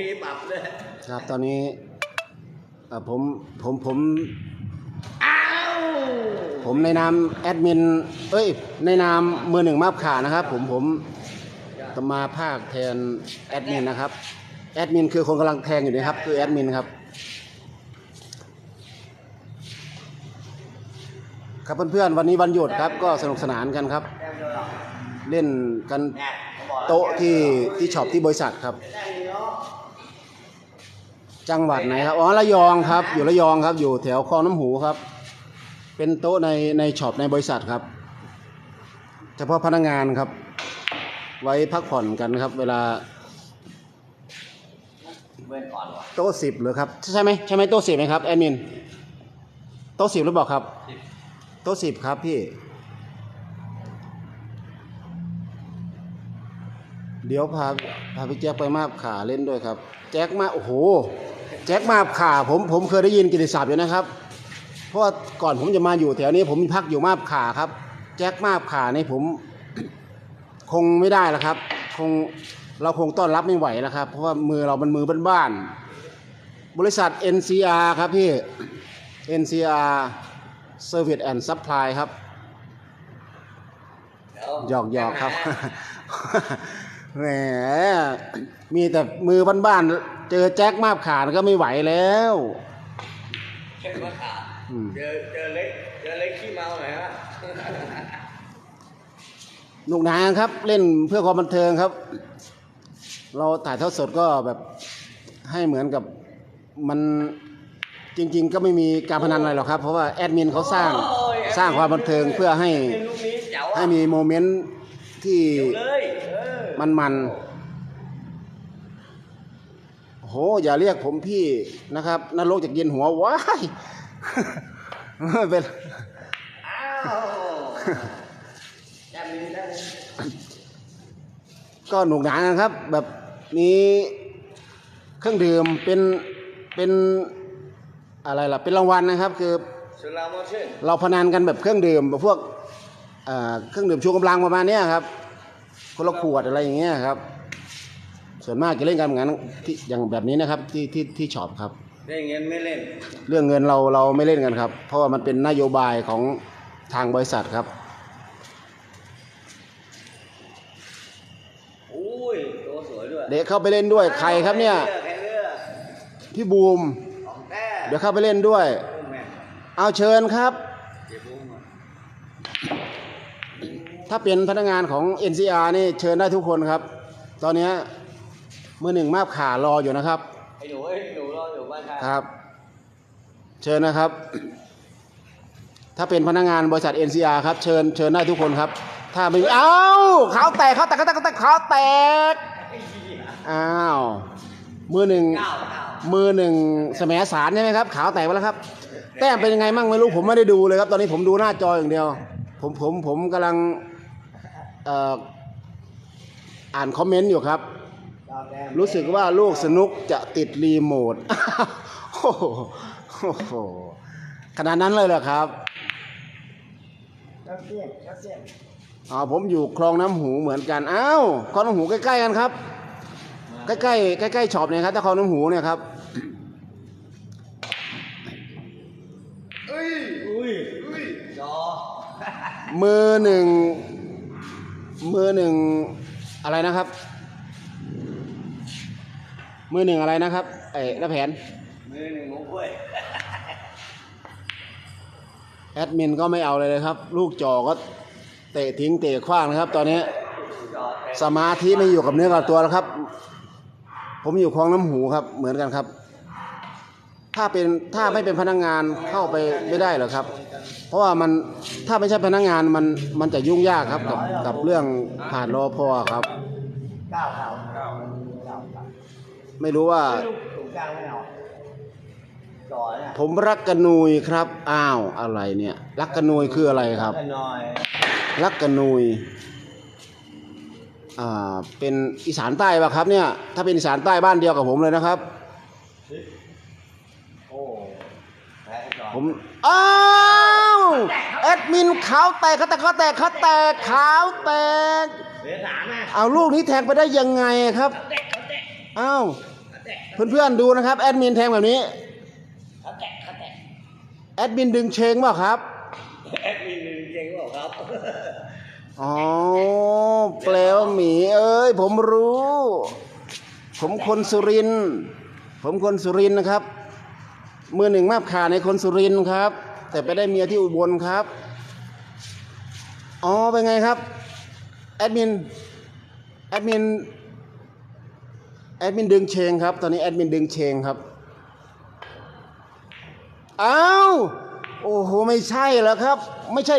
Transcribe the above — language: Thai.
ทีปรับเลยครับตอนนี้เอ่อผมผมผม อ้าวผมในนามแอดมิน เอ้ย ในนามมือหนึ่งมาบขานะครับ ผมผมจะมาภาคแทนแอดมินนะครับ แอดมินคือคนกำลังแทงอยู่นะครับ คือแอดมินครับ ครับเพื่อนๆวันนี้วันหยุดครับ ก็สนุกสนานกันครับแต้มเดียวหรอกเล่นกันแน่ผมบอกแล้วโต๊ะที่ที่ช็อปที่บริษัทครับแต้มเดียว จังหวัดไหนครับ อ๋อ ระยองครับ อยู่ระยองครับ อยู่แถวคลองน้ำหูครับ เป็นโต๊ะในในช็อปในบริษัทครับ เฉพาะพนักงานครับ ไว้พักผ่อนกันครับ เวลาเว้นก่อนวะโต๊ะสิบหรือครับ ใช่ไหมใช่ไหมโต๊ะสิบไหมครับแอดมิน โต๊ะสิบหรือเปล่าครับ โต๊ะสิบครับพี่ เดี๋ยวพาพาพี่แจ็คไปมาบขาเล่นด้วยครับ แจ็คมา โอ้โห แจ็คมาบขาผมผมเคยได้ยินกิตติศัพท์อยู่นะครับ เพราะว่าก่อนผมจะมาอยู่แถวนี้ผมมีพักอยู่มาบขาครับ แจ็คมาบขานี่ผม คงไม่ได้แล้วครับ คงเราคงต้อนรับไม่ไหวแล้วครับ เพราะว่ามือเรามันมือบ้านๆบริษัท NCR ครับพี่ NCR Service and Supply ครับหยอกหยอกครับแหมมีแต่มือบ้านๆ เจอแจ็คมาบขาดก็ไม่ไหวแล้วเช็คว่าขาดอืมเจอเจอเล็กเจอเล็กขี้เมาหน่อยฮะหนุกหนานครับ เล่นเพื่อความบันเทิงครับ เราถ่ายทอดสดก็แบบให้เหมือนกับมันจริง ๆ ก็ไม่มีการพนันอะไรหรอกครับ เพราะว่าแอดมินเขาสร้างสร้างความบันเทิงเพื่อให้เป็นลูกนี้เจ๋วอะให้มีโมเมนต์ที่เจ๋วเลยเออมันมัน โหอย่าเรียกผมพี่นะครับนรกจากเย็นหัวว้ายเป็นก็หนุกหนานนะครับ แบบมีเครื่องดื่มเป็นเป็นอะไรล่ะเป็นรางวัลนะครับ คือเราพนันกันแบบเครื่องดื่มแบบพวกเครื่องดื่มชูกำลังประมาณนี้ครับคนละขวดอะไรอย่างเงี้ยครับ ส่วนมากจะเล่นกันอย่างนั้นที่อย่างแบบนี้นะครับที่ที่ที่ช็อปครับ เล่นเงินไม่เล่น เรื่องเงินเราเราไม่เล่นกันครับ เพราะว่ามันเป็นนโยบายของทางบริษัทครับ อุ้ยตัวสวยด้วยเด็กเข้าไปเล่นด้วยใครครับเนี่ยใครเลือกพี่บูม ของแต้เดี๋ยวเข้าไปเล่นด้วย แม่เอาเชิญครับ เจ็บบุ้งอะถ้าเป็นพนักงานของ NCR นี่เชิญได้ทุกคนครับ ตอนเนี้ย มือหนึ่งมาบขารออยู่นะครับไอ้หนูไอ้หนูรออยู่บ้านใครครับ เชิญนะครับ ถ้าเป็นพนักงานบริษัท NCR ครับ เชิญเชิญได้ทุกคนครับ ถ้าไม่มีเอ้าขาวแตกขาวแตกขาวแตกขาวแตกขาวแตกไอ้เหี้ยอ้าวมือหนึ่งเก้าเก้ามือหนึ่งแสมสารใช่ไหมครับ ขาวแตกไปแล้วครับ แต้มเป็นยังไงมั่งไม่รู้ผมไม่ได้ดูเลยครับ ตอนนี้ผมดูหน้าจออย่างเดียว ผมผมผมกำลังเอ่ออ่านคอมเมนต์อยู่ครับเก้าแต้ม รู้สึกว่าลูกสนุกจะติดรีโมทโอ้โหโอ้โหขนาดนั้นเลยเหรอครับเก้าเสี้ยนเก้าเสี้ยนอ๋อผมอยู่คลองน้ำหูเหมือนกันอ้าวคลองน้ำหูใกล้ๆกันครับ ใกล้ๆใกล้ๆช็อปเนี่ยครับถ้าคลองน้ำหูเนี่ยครับเอ้ยอุ้ยอุ้ยจอมือหนึ่งมือหนึ่งอะไรนะครับ มือหนึ่งอะไรนะครับไอ้หน้าแผน มือหนึ่งของกล้วย แอดมินก็ไม่เอาเลยเลยครับ ลูกจอก็เตะทิ้งเตะขว้างนะครับ ตอนนี้จอเต็มสมาธิไม่อยู่กับเนื้อกับตัวแล้วครับ ผมอยู่คลองน้ำหูครับ เหมือนกันครับ ถ้าเป็นถ้าไม่เป็นพนักงานเข้าไปไม่ได้เหรอครับ เพราะว่ามันถ้าไม่ใช่พนักงานมันมันจะยุ่งยากครับกับกับเรื่องผ่านรอพอครับเก้าเก้าเก้าเก้าเก้า ไม่รู้ว่าลูกถุงกลางไม่เอาจอเนี่ยผมรักกระนุยครับ อ้าวอะไรเนี่ย รักกระนุยคืออะไรครับกันหน่อยรักกระนุยอ่าเป็นอีสานใต้ป่ะครับเนี่ย ถ้าเป็นอีสานใต้บ้านเดียวกับผมเลยนะครับโอ้แพ้จอผมอ้าวแอดมินขาวแตกเขาแตกเขาแตกเขาแตกขาวแตกเหลือสามอะเอาลูกนี้แทงไปได้ยังไงครับเขาเตะเขาเตะอ้าว เขาเตแตะเพื่อนๆดูนะครับแอดมินแทงแบบนี้เขาแตะเขาแตะแอดมินดึงเชงเปล่าครับแอดมินเก่งเปล่าครับอ๋อแปลว่าหมีเอ้ยผมรู้ ผมคนสุรินทร์ผมคนสุรินทร์นะครับมือหนึ่งมาบขาในคนสุรินทร์ครับ แต่ไปได้เมียที่อุบลครับอ๋อเป็นไงครับแอดมินแอดมิน แอดมินดึงเชงครับ ตอนนี้แอดมินดึงเชงครับ อ้าว โอ้โห ไม่ใช่แล้วครับ ไม่ใช่